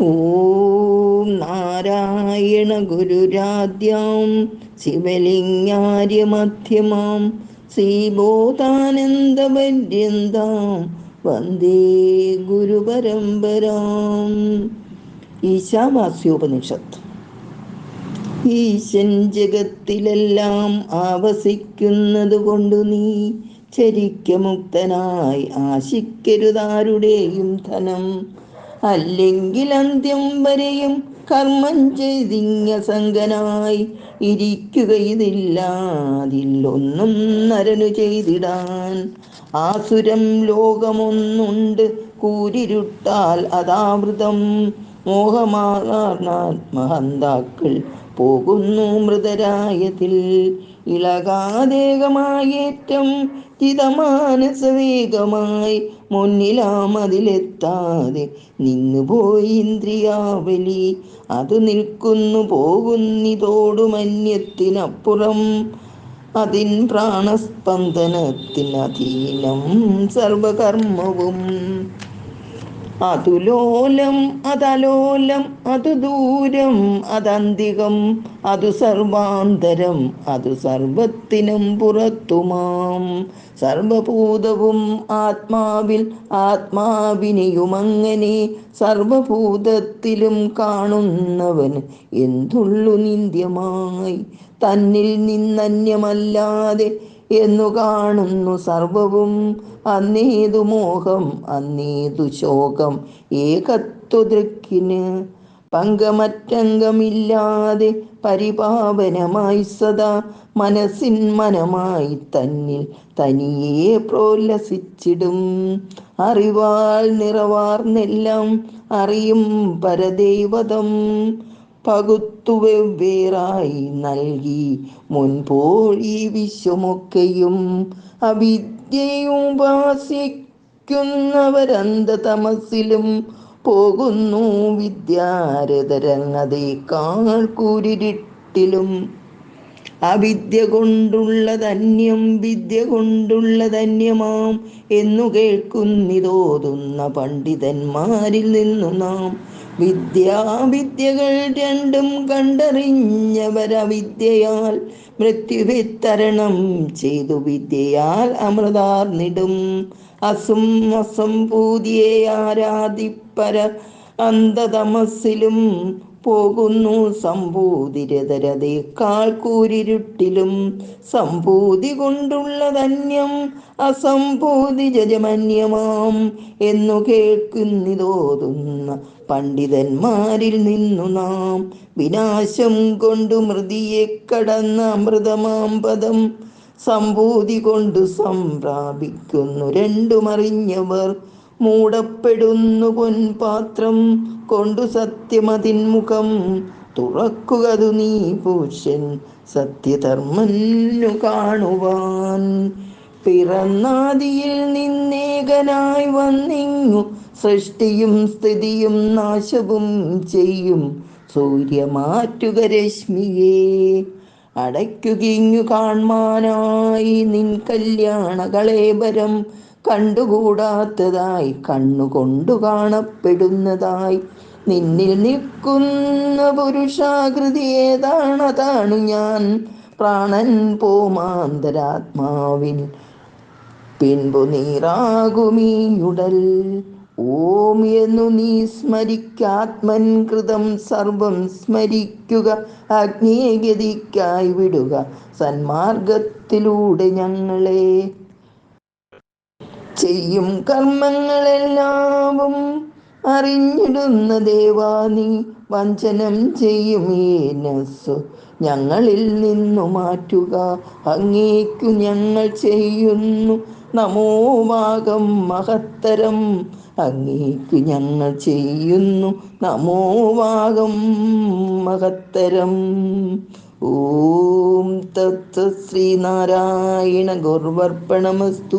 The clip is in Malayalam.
ഓം നാരായണ ഗുരുരാദ്യം ശിവലിംഗാര്യമധ്യമാം ശ്രീബോധാനന്ദപര്യന്താം വന്ദേ ഗുരുപരമ്പരാം. ഈശാവാസ്യോപനിഷത്ത്. ഈശൻ ജഗത്തിലെല്ലാം ആവസിക്കുന്നത് കൊണ്ടു നീ ചരിക്കമുക്തനായി ആശിക്കരുതാരുടെയും ധനം അല്ലെങ്കിൽ അന്ത്യം വരെയും കർമ്മം ചെയ്തിങ്ങ സംഗനായി ഇരിക്കുകയിതില്ലാതില്ലൊന്നും നരനു ചെയ്തിടാൻ. ആസുരം ലോകമൊന്നുണ്ട് കൂരിരുട്ടാൽ അതാവൃതം. മോഹമാത്മഹന്താക്കൾ പോകുന്നു മൃതരായതിൽ. ഇളകാദേകമായേറ്റം ചിതമാനസവേഗമായി മുന്നിലാമതിലെത്താതെ നിന്നുപോയി ഇന്ദ്രിയാവലി. അത് നിൽക്കുന്നു പോകുന്നിതോടുമന്യത്തിനപ്പുറം. അതിൻ പ്രാണസ്പന്ദനത്തിനധീനം സർവകർമ്മവും അതുലോലം അതലോലം അതു ദൂരം അതന്തികം അതു സർവാന്തരം അതു സർവത്തിനും പുറത്തുമാം. സർവഭൂതവും ആത്മാവിൽ ആത്മാവിനെയുമങ്ങനെ സർവഭൂതത്തിലും കാണുന്നവൻ എന്തുള്ളു നിന്ദ്യമായി. തന്നിൽ നിന്നന്യമല്ലാതെ എന്നു കാണുന്നു സർവവും. അന്നേതു മോഹം അന്നേതു ശോകം. ഏകത്വ ദൃക്കിന് പങ്കമറ്റംഗമില്ലാതെ പരിപാവനമായി സദാ മനസ്സിൻ മനമായി തന്നിൽ തനിയെ പ്രോല്ലസിച്ചിടും. അറിവാൽ നിറവാർന്നെല്ലാം അറിയും പരദൈവതം. പകുത്തു വെവ്വേറായി നൽകി. മുൻപോൾ ഈ വിശ്വമൊക്കെയും അവിദ്യയുപാസിക്കുന്നവരന്ധതമസിലും പോകുന്നു വിദ്യാരതരങ്ങതേക്കാൾ കൂരിരുട്ടിലും. അവിദ്യ കൊണ്ടുള്ളതന്യം വിദ്യ കൊണ്ടുള്ളതന്യമാം എന്നു കേൾക്കുന്നിതോതുന്ന പണ്ഡിതന്മാരിൽ നിന്നു നാം. വിദ്യാവിദ്യകൾ രണ്ടും കണ്ടറിഞ്ഞവരവിദ്യയാൽ മൃത്യുവിത്തരണം ചെയ്തു. വിദ്യയാൽ അമൃതാർന്നിടും. അസും അസം പൂതിയെ ആരാധിപ്പര അന്ധതമസിലും പോകുന്നു സംഭൂതിരതരതേക്കാൾ കൂരിരുട്ടിലും കൊണ്ടുള്ള ധന്യം അസംഭൂതി ജജമന്യമാം എന്നു കേൾക്കുന്നിതോതുന്ന പണ്ഡിതന്മാരിൽ നിന്നു നാം. വിനാശം കൊണ്ടു മൃതിയെ കടന്ന അമൃതമാം പദം സംഭൂതി കൊണ്ടു സംപ്രാപിക്കുന്നു രണ്ടുമറിഞ്ഞവർ. മൂടപ്പെടുന്നു പൊൻപാത്രം കൊണ്ടു സത്യമതിന്മുഖം തുറക്കുകതു നീ പൂഷൻ സത്യധർമ്മനു കാണുവാൻ. പിറന്നാദിയിൽ നിന്നേകനായി വന്നിങ്ങു. സൃഷ്ടിയും സ്ഥിതിയും നാശവും ചെയ്യും. സൂര്യമാറ്റുക രശ്മിയെ അടയ്ക്കുകയിങ്ങു കാൺമാനായി നിൻ കല്യാണകളേ കളേബരം. കണ്ടുകൂടാത്തതായി കണ്ണുകൊണ്ടു കാണപ്പെടുന്നതായി. നിന്നിൽ നിൽക്കുന്ന പുരുഷാകൃതി ഏതാണതാണ് ഞാൻ. പ്രാണൻ പോമാന്തരാത്മാവിൽ പിൻപു നീറാകുമീയുടൽ. ഓം എന്നു നീ സ്മരിക്കാത്മൻ കൃതം സർവം സ്മരിക്കുക അഗ്നിയഗതിക്കായി വിടുക. സന്മാർഗത്തിലൂടെ ഞങ്ങളെ ചെയ്യും കർമ്മങ്ങളെല്ലാവും. അറിഞ്ഞിടുന്ന ദേവാ നീ വഞ്ചനം ചെയ്യും ഈ നസ്സു. ഞങ്ങളിൽ നിന്നു മാറ്റുക അങ്ങേക്കു ഞങ്ങൾ ചെയ്യുന്നു. നമോവാകം മഹത്തരം അങ്ങേക്കു ഞങ്ങൾ ചെയ്യുന്നു. നമോവാകം മഹത്തരം. ഓം തത്സ ശ്രീനാരായണ ഗുർവർപ്പണമസ്തു